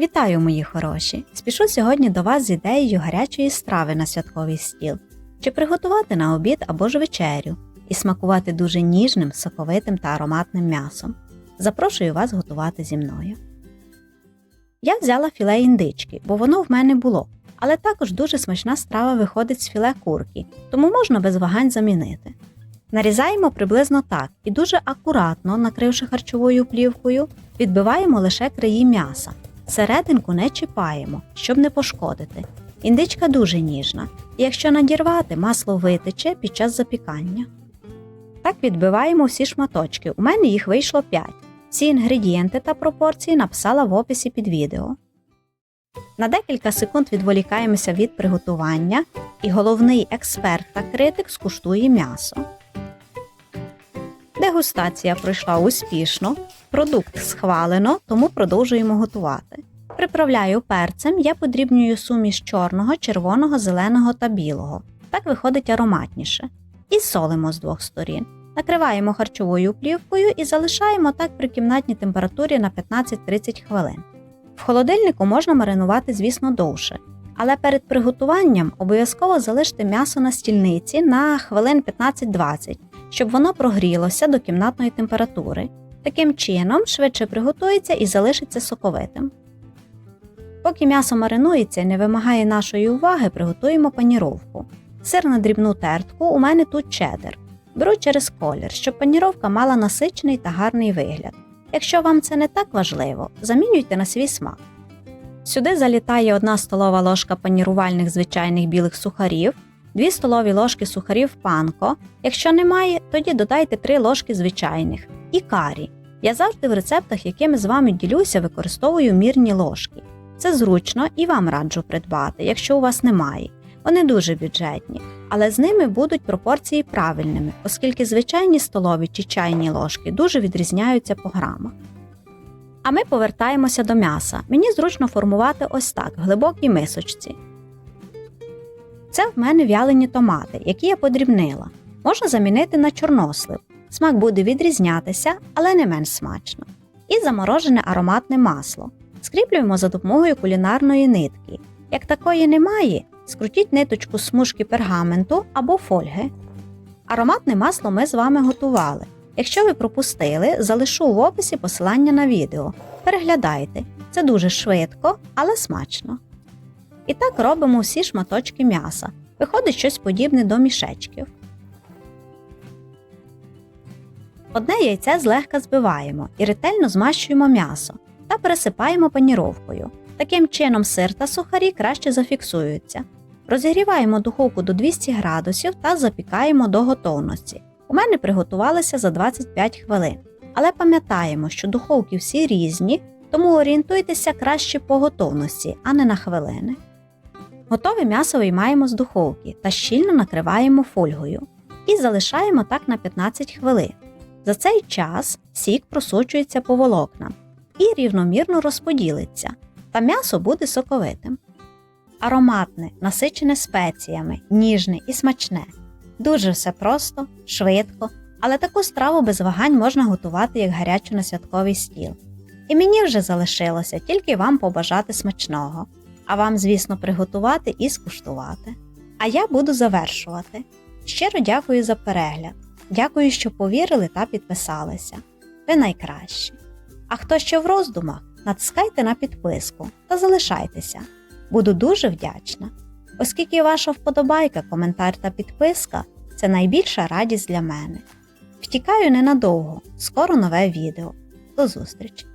Вітаю, мої хороші! Спішу сьогодні до вас з ідеєю гарячої страви на святковий стіл, чи приготувати на обід або ж вечерю і смакувати дуже ніжним, соковитим та ароматним м'ясом. Запрошую вас готувати зі мною. Я взяла філе індички, бо воно в мене було, але також дуже смачна страва виходить з філе курки, тому можна без вагань замінити. Нарізаємо приблизно так і дуже акуратно, накривши харчовою плівкою, відбиваємо лише краї м'яса. Серединку не чіпаємо, щоб не пошкодити. Індичка дуже ніжна, і якщо надірвати, масло витече під час запікання. Так відбиваємо всі шматочки. У мене їх вийшло 5. Всі інгредієнти та пропорції написала в описі під відео. На декілька секунд відволікаємося від приготування, і головний експерт та критик скуштує м'ясо. Дегустація пройшла успішно, продукт схвалено, тому продовжуємо готувати. Приправляю перцем, я подрібнюю суміш чорного, червоного, зеленого та білого. Так виходить ароматніше. І солимо з двох сторін. Накриваємо харчовою плівкою і залишаємо так при кімнатній температурі на 15-30 хвилин. В холодильнику можна маринувати, звісно, довше, але перед приготуванням обов'язково залиште м'ясо на стільниці на хвилин 15-20, щоб воно прогрілося до кімнатної температури. Таким чином швидше приготується і залишиться соковитим. Поки м'ясо маринується і не вимагає нашої уваги, приготуємо паніровку. Сир на дрібну тертку у мене тут чеддер. Беру через колір, щоб паніровка мала насичений та гарний вигляд. Якщо вам це не так важливо, замінюйте на свій смак. Сюди залітає 1 столова ложка панірувальних звичайних білих сухарів, 2 столові ложки сухарів панко. Якщо немає, тоді додайте 3 ложки звичайних і карі. Я завжди в рецептах, якими з вами ділюся, використовую мірні ложки. Це зручно і вам раджу придбати, якщо у вас немає. Вони дуже бюджетні, але з ними будуть пропорції правильними, оскільки звичайні столові чи чайні ложки дуже відрізняються по грамах. А ми повертаємося до м'яса. Мені зручно формувати ось так в глибокій мисочці. Це в мене вялені томати, які я подрібнила. Можна замінити на чорнослив. Смак буде відрізнятися, але не менш смачно. І заморожене ароматне масло. Скріплюємо за допомогою кулінарної нитки. Як такої немає, скрутіть ниточку смужки пергаменту або фольги. Ароматне масло ми з вами готували. Якщо ви пропустили, залишу в описі посилання на відео. Переглядайте, це дуже швидко, але смачно. І так робимо всі шматочки м'яса. Виходить щось подібне до мішечків. Одне яйце злегка збиваємо і ретельно змащуємо м'ясо та пересипаємо паніровкою. Таким чином сир та сухарі краще зафіксуються. Розігріваємо духовку до 200 градусів та запікаємо до готовності. У мене приготувалися за 25 хвилин. Але пам'ятаємо, що духовки всі різні, тому орієнтуйтеся краще по готовності, а не на хвилини. Готове м'ясо виймаємо з духовки та щільно накриваємо фольгою і залишаємо так на 15 хвилин. За цей час сік просочується по волокнам і рівномірно розподілиться, та м'ясо буде соковитим. Ароматне, насичене спеціями, ніжне і смачне. Дуже все просто, швидко, але таку страву без вагань можна готувати як гарячу на святковий стіл. І мені вже залишилося тільки вам побажати смачного, а вам, звісно, приготувати і скуштувати. А я буду завершувати. Щиро дякую за перегляд. Дякую, що повірили та підписалися. Ви найкращі. А хто ще в роздумах, натискайте на підписку та залишайтеся. Буду дуже вдячна. Оскільки ваша вподобайка, коментар та підписка це найбільша радість для мене. Втікаю ненадовго, скоро нове відео. До зустрічі!